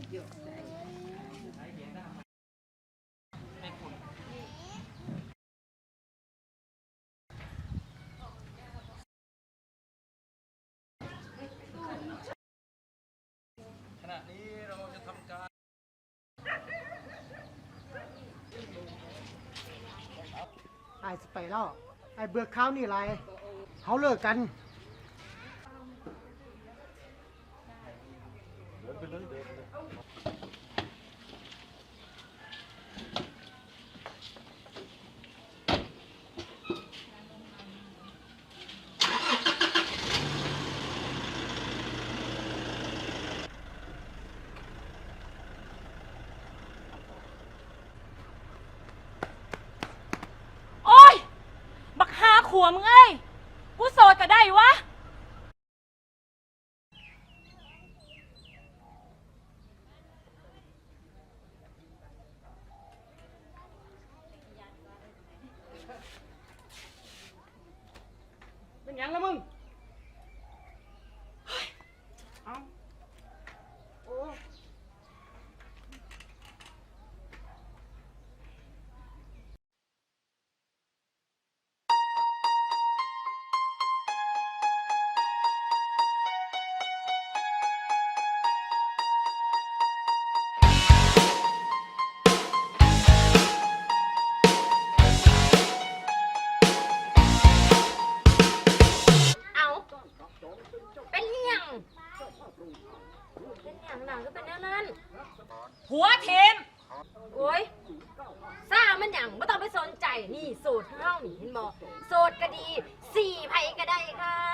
ขณะนี้เราจะทำการไอ้สไปเล่าไอ้เบือกข้าวนี่ไรเขาเลิกกัน โอ้ย บักหาขัวมึงเอ้ย กูโสดก็ได้วะ ยังละมึง หัวเทมโอ้ยซ่ามันอย่างไม่ต้องไปสนใจนี่โสดเท่านี่เห็นบอกโสดก็ดีสี่ไผก็ได้ค่ะ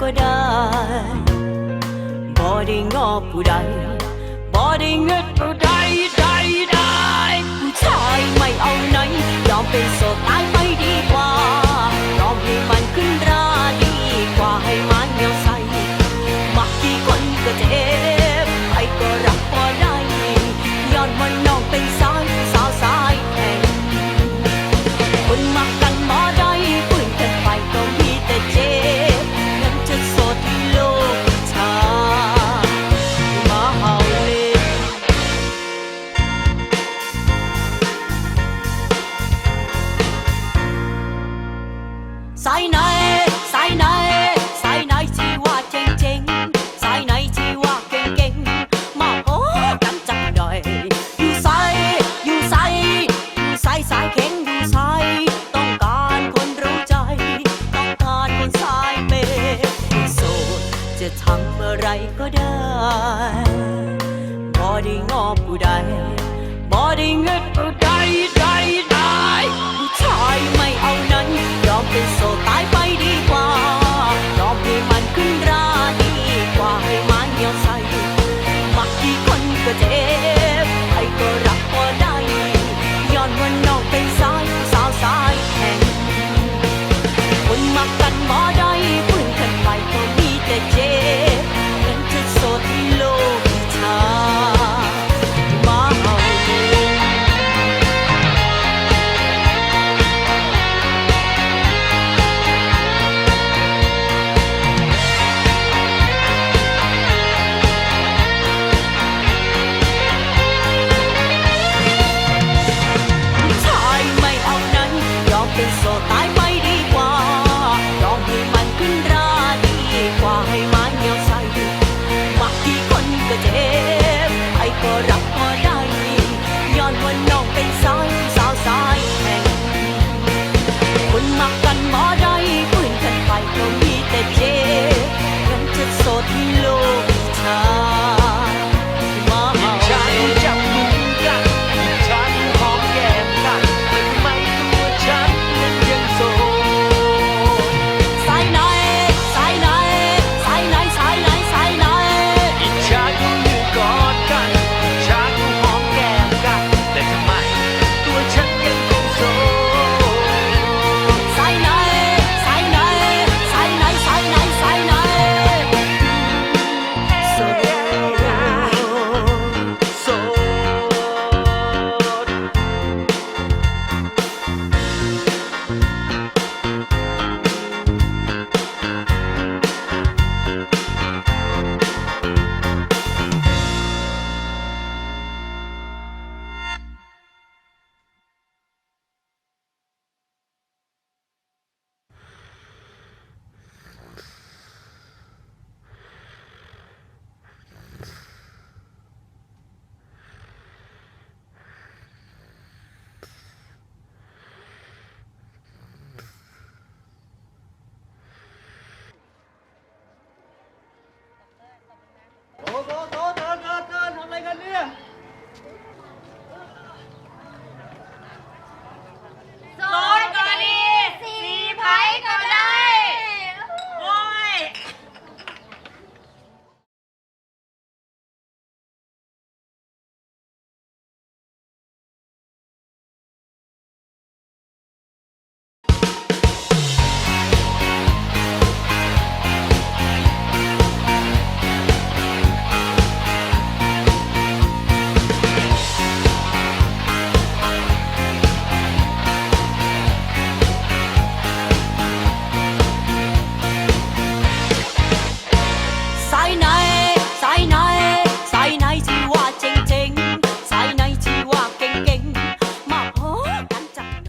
ก็ได้บ่ได้งอผู้ใดบ่ได้เงิดผู้ใดใดได้ผู้ชายไม่เอาไหนยอมเป็นโสดตายไม่ดีกว่า เมื่อไรก็ได้บอได้งอผู้ใดบอได้เงินผู้ใด